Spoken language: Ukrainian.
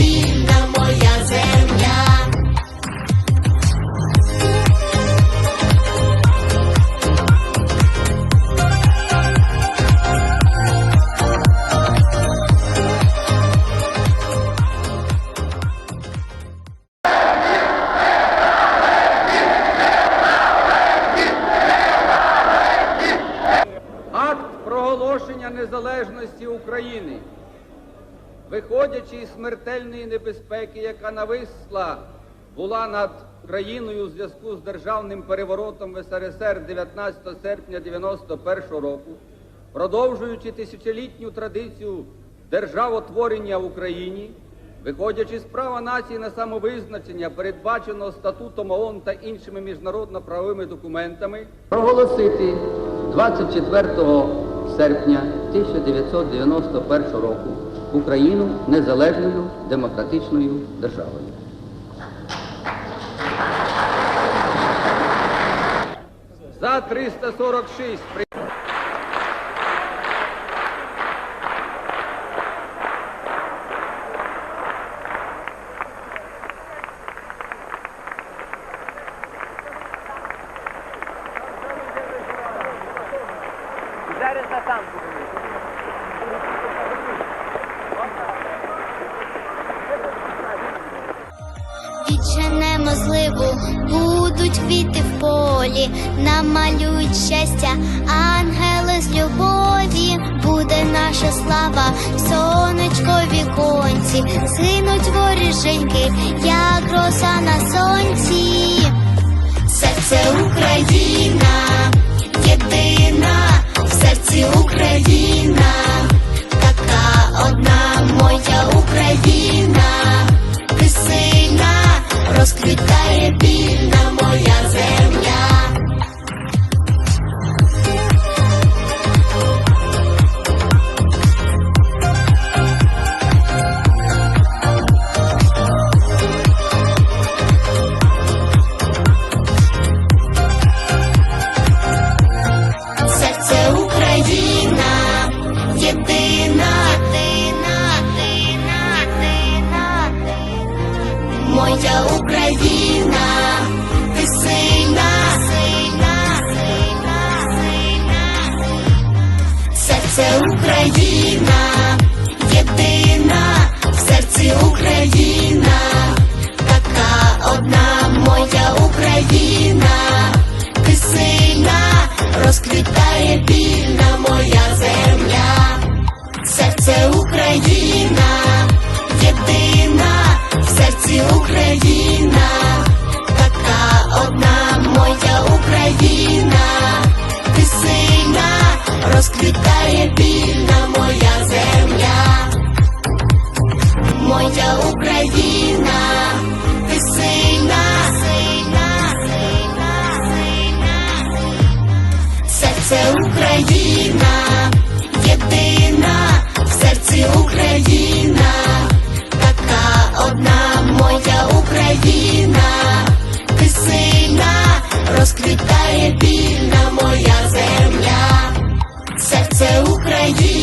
вільна моя земля. Акт проголошення незалежності України, виходячи із смертельної небезпеки, яка нависла була над країною у зв'язку з державним переворотом в СРСР 19 серпня 91 року, продовжуючи тисячолітню традицію державотворення в Україні, виходячи з права нації на самовизначення, передбаченого статутом ООН та іншими міжнародно-правовими документами, проголосити 24 серпня 1991 року Україну незалежною демократичною державою. За 346 на танку. Відженемо зливу, будуть квіти в полі, намалюють щастя, ангели з любові, буде наша слава, сонечко віконці, згинуть воріженьки, як роса на сонці. Серце Україна, розквітає вільна моя земля. Україна, ти сильна, сильна, сильна, сильна, серце Україна, єдина, в серці Україна, така одна моя Україна, ти сильна, розквітає вільна моя земля, серце Україна, єдина, розквітає вільна моя земля. Моя Україна, ти сильна, сильна, сильна, сильна, серце Україна, єдина, в серці Україна, така одна моя Україна, ти сильна, розквітає біль. eu, crente